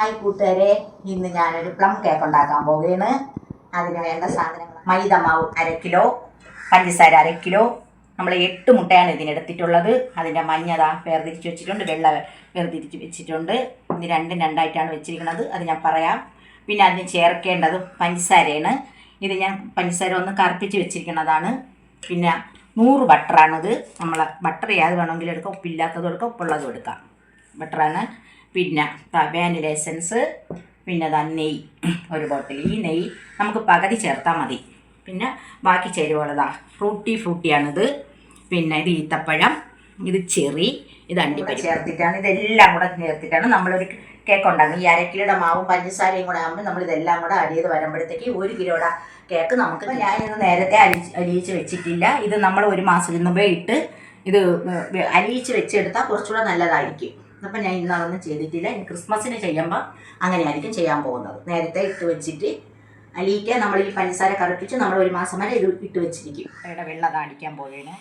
Hi കൂട്ടുകാരെ ഇന്ന് ഞാനൊരു പ്ലം കേക്ക് ഉണ്ടാക്കാൻ പോവുകയാണ്. അതിന് വേണ്ട സാധനങ്ങൾ മൈദ മാവ് അര കിലോ പഞ്ചസാര അര കിലോ. നമ്മൾ എട്ട് മുട്ടയാണ് ഇതിനെടുത്തിട്ടുള്ളത് അതിന്റെ മഞ്ഞത വേർതിരിച്ച് വെച്ചിട്ടുണ്ട് വെള്ള വേർതിരിച്ച് വെച്ചിട്ടുണ്ട്. ഇത് രണ്ടും രണ്ടായിട്ടാണ് വെച്ചിരിക്കുന്നത്. അത് ഞാൻ പറയാം. പിന്നെ അതിന് ചേർക്കേണ്ടത് പഞ്ചസാരയാണ്. ഇത് ഞാൻ പഞ്ചസാര ഒന്ന് കറുപ്പിച്ച് വെച്ചിരിക്കുന്നതാണ്. പിന്നെ നൂറ് ബട്ടറാണിത് നമ്മൾ ബട്ടർ ഏത് വേണമെങ്കിലും എടുക്കാം ഉപ്പില്ലാത്തതും എടുക്കാം ഉപ്പുള്ളതും എടുക്കാം. ബട്ടറാണ്. പിന്നെ വാനില എസൻസ് പിന്നെ ദാ നെയ്യ് ഒരു ബോട്ടിൽ ഈ നെയ്യ് നമുക്ക് പകുതി ചേർത്താൽ മതി. പിന്നെ ബാക്കി ചേരുവകളതാ ഫ്രൂട്ടി ഫ്രൂട്ടിയാണിത് പിന്നെ ഇത് ഈത്തപ്പഴം ഇത് ചെറി ഇത് അണ്ടിപ്പഴം ചേർത്തിട്ടാണ് ഇതെല്ലാം കൂടെ ചേർത്തിട്ടാണ് നമ്മളൊരു കേക്ക് ഉണ്ടാകും ഈ അര കിലോയുടെ മാവും പഞ്ചസാരയും കൂടെ ആകുമ്പോൾ നമ്മൾ ഇതെല്ലാം കൂടെ അരി ചെയ്ത് വരുമ്പോഴത്തേക്ക് ഒരു കിലോയുടെ കേക്ക് നമുക്ക് ഞാനിത് നേരത്തെ അരിച്ച് അരിയിച്ച് വെച്ചിട്ടില്ല. ഇത് നമ്മൾ ഒരു മാസം മുമ്പേ ഇട്ട് ഇത് അരിയിച്ച് വെച്ചെടുത്താൽ കുറച്ചുകൂടെ നല്ലതായിരിക്കും. അപ്പം ഞാൻ ഇന്ന് അതൊന്നും ചെയ്തിട്ടില്ല. ഇനി ക്രിസ്മസിന് ചെയ്യുമ്പോൾ അങ്ങനെയായിരിക്കും ചെയ്യാൻ പോകുന്നത്. നേരത്തെ ഇട്ട് വെച്ചിട്ട് അലിയിക്കാൻ നമ്മൾ ഈ പഞ്ചസാര കറുപ്പിച്ച് നമ്മൾ ഒരു മാസം വരെ ഇത് ഇട്ട് വെച്ചിരിക്കും. മുട്ടയുടെ വെള്ളം അത് അടിക്കാൻ പോവുകയാണ്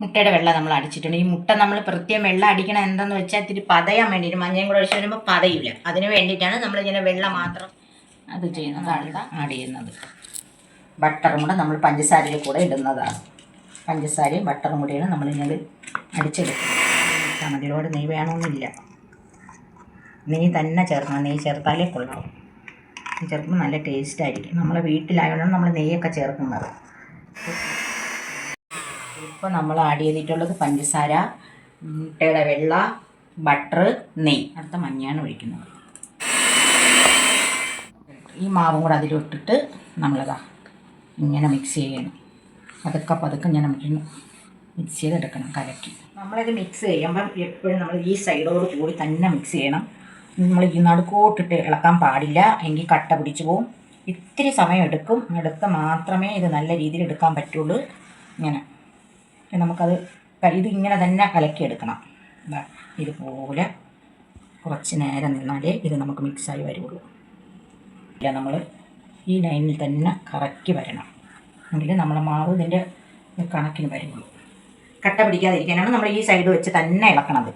മുട്ടയുടെ വെള്ളം നമ്മൾ അടിച്ചിട്ടുണ്ട്. ഈ മുട്ട നമ്മൾ പ്രത്യേകം വെള്ളം അടിക്കണം എന്താണെന്ന് വെച്ചാൽ ഇത്തിരി പതയാൻ വേണ്ടിയിട്ട് മഞ്ഞയും കൂടെ ഒഴിച്ച് വരുമ്പോൾ പതയില്ല അതിന് വേണ്ടിയിട്ടാണ് നമ്മളിങ്ങനെ വെള്ളം മാത്രം അത് ചെയ്യുന്നതാണ് ആഡ് ചെയ്യുന്നത്. ബട്ടറും കൂടെ നമ്മൾ പഞ്ചസാരയിൽ കൂടെ ഇടുന്നതാണ്. പഞ്ചസാരയും ബട്ടറും കൂടിയാണ് നമ്മളിങ്ങനെ അടിച്ചെടുക്കുന്നത്. മതിലോട് നെയ്യ് വേണമെന്നില്ല. നെയ്യ് തന്നെ ചേർക്കണം നെയ്യ് ചേർത്താലേ കൊള്ളാവും. ചേർക്കുമ്പോൾ നല്ല ടേസ്റ്റ് ആയിരിക്കും. നമ്മളെ വീട്ടിലായതുകൊണ്ടാണ് നമ്മൾ നെയ്യൊക്കെ ചേർക്കുന്നത്. ഇപ്പോൾ നമ്മൾ ആഡ് ചെയ്തിട്ടുള്ളത് പഞ്ചസാര മുട്ടയുടെ വെള്ള ബട്ടർ നെയ്യ്. അടുത്ത മഞ്ഞയാണ് ഒഴിക്കുന്നത്. ഈ മാവും കൂടെ അതിലിട്ടിട്ട് നമ്മളിതാ ഇങ്ങനെ മിക്സ് ചെയ്യണം. അതൊക്കെ പതുക്കെ ഞാൻ ഇങ്ങനെ മിക്സ് ചെയ്തെടുക്കണം കലക്കി. നമ്മളിത് മിക്സ് ചെയ്യുമ്പം എപ്പോഴും നമ്മൾ ഈ സൈഡോട് കൂടി തന്നെ മിക്സ് ചെയ്യണം. നമ്മൾ ഈ നടുക്കോട്ടിട്ട് ഇളക്കാൻ പാടില്ല എങ്കിൽ കട്ട പിടിച്ചു പോവും. ഇത്തിരി സമയം എടുക്കും. എടുത്ത് മാത്രമേ ഇത് നല്ല രീതിയിൽ എടുക്കാൻ പറ്റുള്ളൂ. ഇങ്ങനെ. നമുക്കത് ഇത് ഇങ്ങനെ തന്നെ കലക്കിയെടുക്കണം ഇതുപോലെ കുറച്ച് നേരം നിന്നാലേ ഇത് നമുക്ക് മിക്സായി വരുള്ളൂ. ഇല്ല നമ്മൾ ഈ ലൈനിൽ തന്നെ കറക്കി വരണം. എങ്കിൽ നമ്മളെ മാവ് ഇതിന്റെ കണക്കിന് വരുള്ളൂ. കട്ട പിടിക്കാതിരിക്കാനാണ് നമ്മൾ ഈ സൈഡ് വെച്ച് തന്നെ ഇളക്കണത്.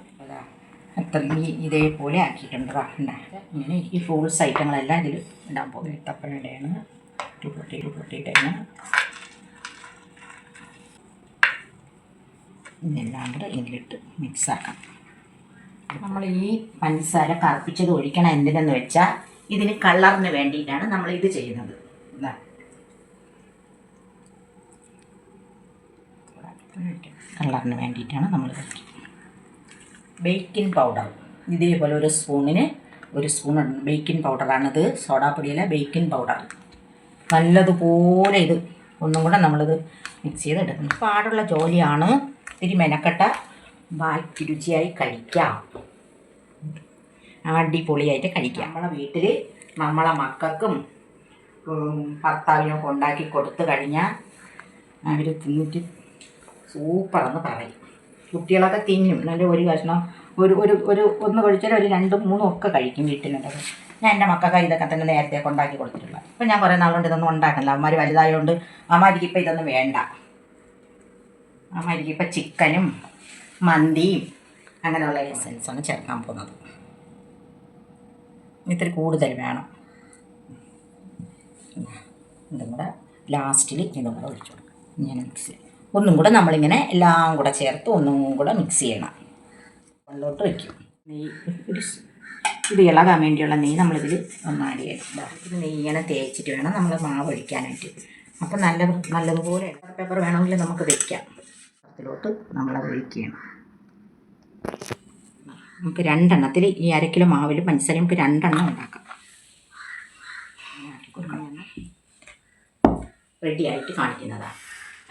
അത്ര ഈ ഇതേപോലെ ആക്കിയിട്ടുണ്ട് ഇങ്ങനെ ഈ ഫ്രൂട്ട്സ് ഐറ്റങ്ങളെല്ലാം ഇതിൽ ഇടാൻ പോകും ഏത്തപ്പഴയുടെയാണ് പൊട്ടി പൊട്ടിയിട്ടാണ് ഇതെല്ലാം കൂടെ ഇതിലിട്ട് മിക്സാക്കാം നമ്മൾ ഈ പഞ്ചസാര കറുപ്പിച്ചത് ഒഴിക്കണം എന്തിനെന്ന് വെച്ചാൽ ഇതിന് കളറിന് വേണ്ടിയിട്ടാണ് നമ്മൾ ഇത് ചെയ്യുന്നത് ഇതാ കളറിന് വേണ്ടിയിട്ടാണ് നമ്മൾ ബേക്കിംഗ് പൗഡർ. ഇതേപോലെ ഒരു സ്പൂണിന് ഒരു സ്പൂൺ ബേക്കിംഗ് പൗഡറാണിത്. സോഡാപ്പൊടിയല്ല ബേക്കിംഗ് പൗഡർ. നല്ലതുപോലെ ഇത് ഒന്നും കൂടെ നമ്മളിത് മിക്സ് ചെയ്തെടുക്കുന്നു പാടുള്ള ജോലിയാണ്. ഇത്തിരി മെനക്കെട്ട ബാക്കി രുചിയായി കഴിക്കാം. അടിപൊളിയായിട്ട് കഴിക്കാം. നമ്മളെ വീട്ടിൽ നമ്മളെ മക്കൾക്കും ഭർത്താവിനൊക്കെ ഉണ്ടാക്കി കൊടുത്തു കഴിഞ്ഞാൽ അവർ തിന്നിട്ട് സൂപ്പറെന്ന് പറയും. കുട്ടികളൊക്കെ തിന്നും. നല്ല ഒരു കഷ്ണം ഒരു ഒരു ഒരു ഒന്ന് കഴിച്ചാൽ ഒരു രണ്ടും മൂന്നും ഒക്കെ കഴിക്കും വീട്ടിലുണ്ടത് ഞാൻ എന്റെ മക്കൾക്ക് ഇതൊക്കെ തന്നെ നേരത്തെ ഉണ്ടാക്കി കൊടുത്തിട്ടുള്ളത്. ഇപ്പം ഞാൻ കുറേ നാളുകൊണ്ട് ഇതൊന്നും ഉണ്ടാക്കുന്നില്ല അമ്മമാർ വലുതായതുകൊണ്ട് അമ്മമാർക്ക് ഇപ്പം ഇതൊന്നും വേണ്ട. അമ്മമാർക്ക് ഇപ്പം ചിക്കനും മന്തിയും അങ്ങനെയുള്ള എസൻസാണ് ചേർക്കാൻ പോകുന്നത്. ഇത്തിരി കൂടുതൽ വേണം. ഇതും കൂടെ ലാസ്റ്റിൽ ഇതും കൂടെ ഒഴിച്ചു ഞാൻ മിക്സ് ചെയ്യും ഒന്നും കൂടെ നമ്മളിങ്ങനെ എല്ലാം കൂടെ ചേർത്ത് ഒന്നും കൂടെ മിക്സ് ചെയ്യണം. വെള്ളോട്ട് വയ്ക്കും നെയ്യ് ഇത് ഇളകാൻ വേണ്ടിയുള്ള നെയ്യ് നമ്മളിതിൽ ഒന്നാടി ഇത് നെയ്യ് ഇങ്ങനെ തേച്ചിട്ട് വേണം നമ്മൾ മാവ് ഒഴിക്കാനായിട്ട്. അപ്പം നല്ല നല്ലതുപോലെ പേപ്പർ വേണമെങ്കിൽ നമുക്ക് വയ്ക്കാം അതിലോട്ട് നമ്മളത് ഒഴിക്കുകയാണ് നമുക്ക് രണ്ടെണ്ണത്തിൽ ഈ അര കിലോ മാവിൽ പഞ്ചസാര നമുക്ക് രണ്ടെണ്ണം ഉണ്ടാക്കാം. റെഡി ആയിട്ട് കാണിക്കുന്നതാണ്.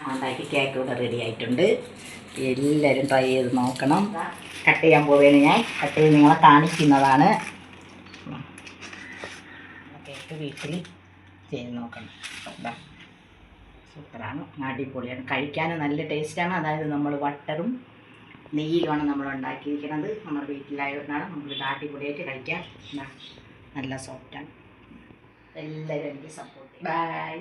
ഉണ്ടാക്കി കേക്ക് ഇവിടെ റെഡി ആയിട്ടുണ്ട്. എല്ലാവരും ട്രൈ ചെയ്ത് നോക്കണം. കട്ട് ചെയ്യാൻ പോവുകയാണ് ഞാൻ. കട്ട് ചെയ്ത് നിങ്ങളെ കാണിക്കുന്നതാണ്. കേക്ക് വീട്ടിൽ ചെയ്ത് നോക്കണം. സൂപ്പറാണ്. അടിപൊളിയാണ്. കഴിക്കാൻ നല്ല ടേസ്റ്റാണ് അതായത് നമ്മൾ വട്ടറും നെയ്യിലുമാണ് നമ്മൾ ഉണ്ടാക്കിയിരിക്കുന്നത്. നമ്മുടെ വീട്ടിലായതുകൊണ്ടാണ് നമ്മളിത് അടിപൊളിയായിട്ട് കഴിക്കാം. നല്ല സോഫ്റ്റാണ് എല്ലാവരും എനിക്ക് സപ്പോർട്ട് ബൈ